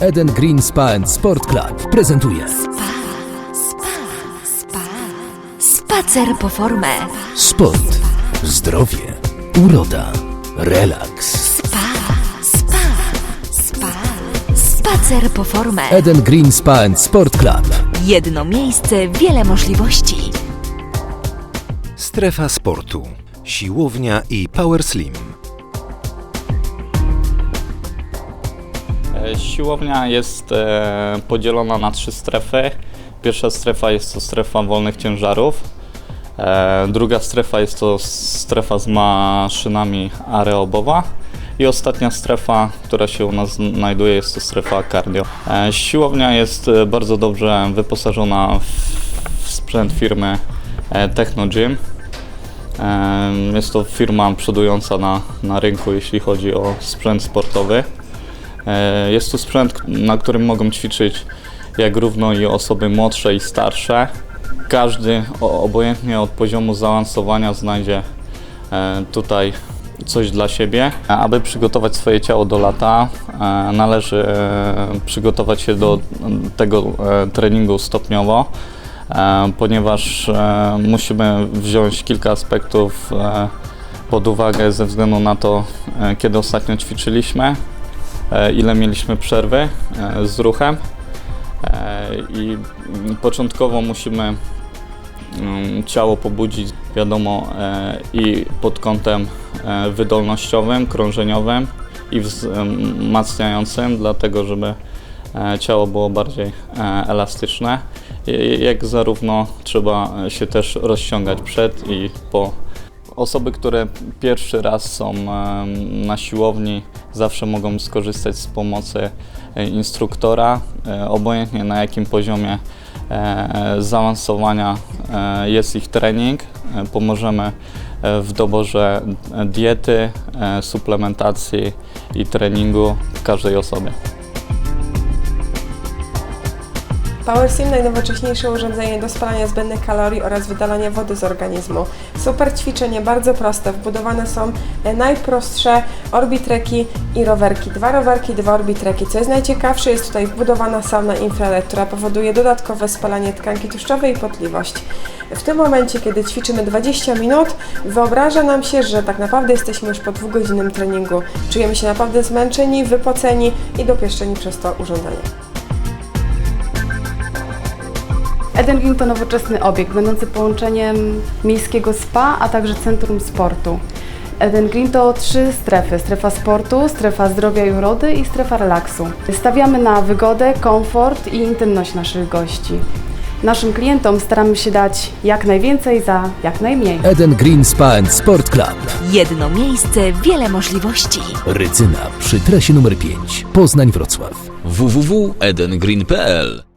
Eden Green Spa and Sport Club prezentuje Spa, spa, spacer po formę. sport, zdrowie, uroda, relaks. Spa, spa, spa, spacer po formę. Eden Green Spa and Sport Club. Jedno miejsce, wiele możliwości. Strefa sportu. Siłownia i Power Slim. Siłownia jest e, podzielona na trzy strefy. Pierwsza strefa jest to strefa wolnych ciężarów. E, druga strefa jest to strefa z maszynami aerobowa. I ostatnia strefa, która się u nas znajduje, jest to strefa cardio. E, siłownia jest bardzo dobrze wyposażona w, sprzęt firmy Techno Gym. Jest to firma przodująca na, na rynku, jeśli chodzi o sprzęt sportowy. E, Jest to sprzęt, na którym mogą ćwiczyć jak równo i osoby młodsze i starsze. Każdy, obojętnie od poziomu zaawansowania, znajdzie e, tutaj coś dla siebie. Aby przygotować swoje ciało do lata, e, należy przygotować się do tego treningu stopniowo, ponieważ musimy wziąć kilka aspektów pod uwagę ze względu na to, kiedy ostatnio ćwiczyliśmy, ile mieliśmy przerwy e, z ruchem. E, i początkowo musimy mm, ciało pobudzić, wiadomo, e, i pod kątem e, wydolnościowym, krążeniowym i wzmacniającym, dlatego żeby e, ciało było bardziej e, elastyczne, jak zarówno trzeba się też rozciągać przed i po. Osoby, które pierwszy raz są na siłowni, zawsze mogą skorzystać z pomocy e, instruktora, e, obojętnie na jakim poziomie e, zaawansowania jest ich trening. Pomożemy w doborze diety, suplementacji i treningu każdej osobie. PowerSim najnowocześniejsze urządzenie do spalania zbędnych kalorii oraz wydalania wody z organizmu. Super ćwiczenie, bardzo proste. Wbudowane są e, najprostsze orbitreki i rowerki. Dwa rowerki, dwa orbitreki. Co jest najciekawsze, jest tutaj wbudowana sauna infrared, która powoduje dodatkowe spalanie tkanki tłuszczowej i potliwość. W tym momencie, kiedy ćwiczymy 20 minut, wyobraża nam się, że tak naprawdę jesteśmy już po dwugodzinnym treningu. Czujemy się naprawdę zmęczeni, wypoceni i dopieszczeni przez to urządzenie. Eden Green to nowoczesny obiekt będący połączeniem miejskiego spa, a także centrum sportu. Eden Green to trzy strefy: strefa sportu, strefa zdrowia i urody i strefa relaksu. Stawiamy na wygodę, komfort i intymność naszych gości. Naszym klientom staramy się dać jak najwięcej za jak najmniej. Eden Green Spa and Sport Club. Jedno miejsce, wiele możliwości. Rydzyna przy trasie numer 5. Poznań Wrocław. www.edengreen.pl